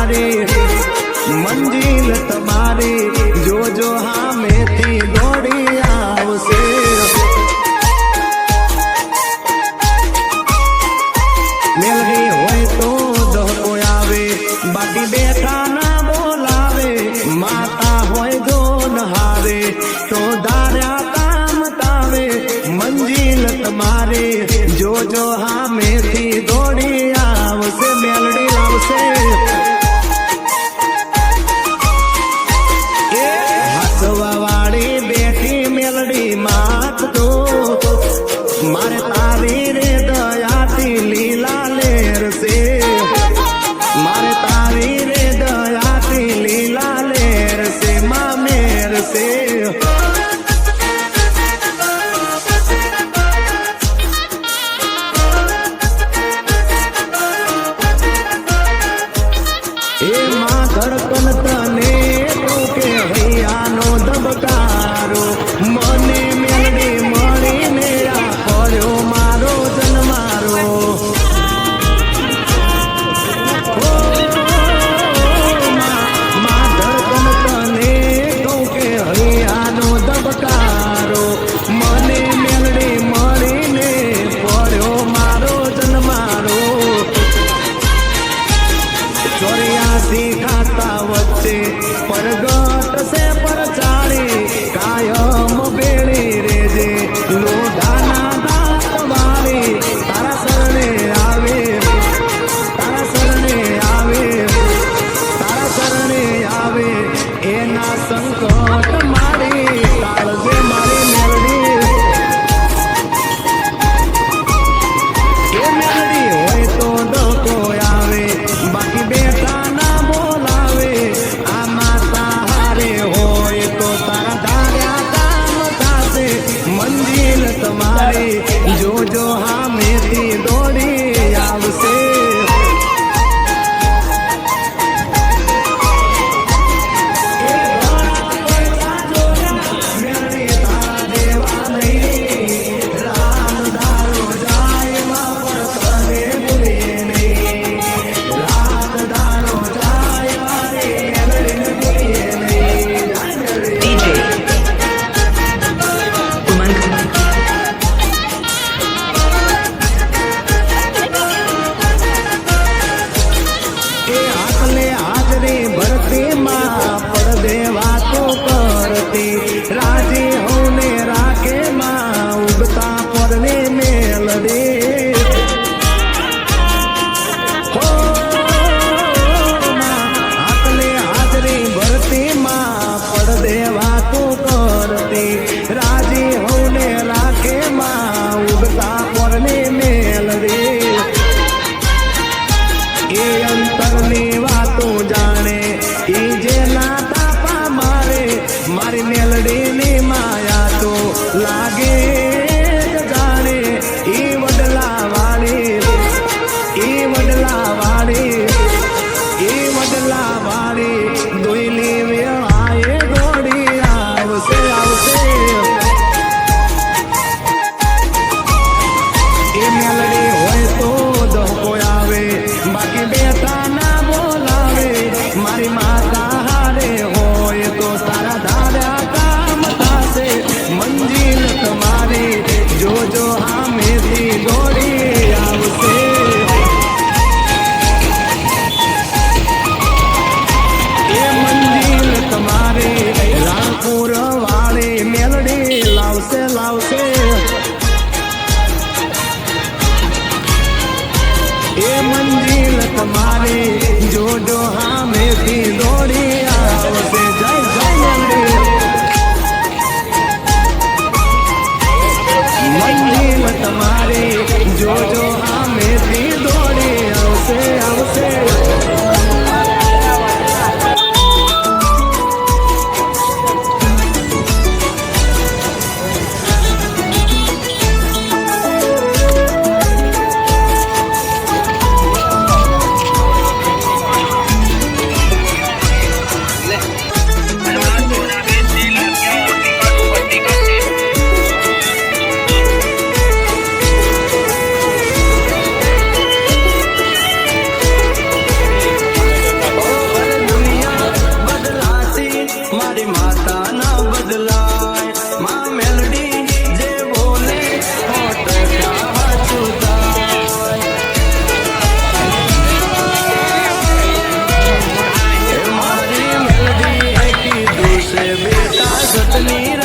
તારે મંજિલ તમારી જોજો હા મેથી દોડી આવશે. મેલ હોય તો દહકો આવે બાકી બે માં ધડકન તને તો કે હૈયાનો ધબકા. કરતી માં પડદેવા તો કરતી. રાજી હોને રાખે માં, ઉગતા પરને મેલ દે. હાથને હાજરી ભરતી, માં પડદેવા pura நீர்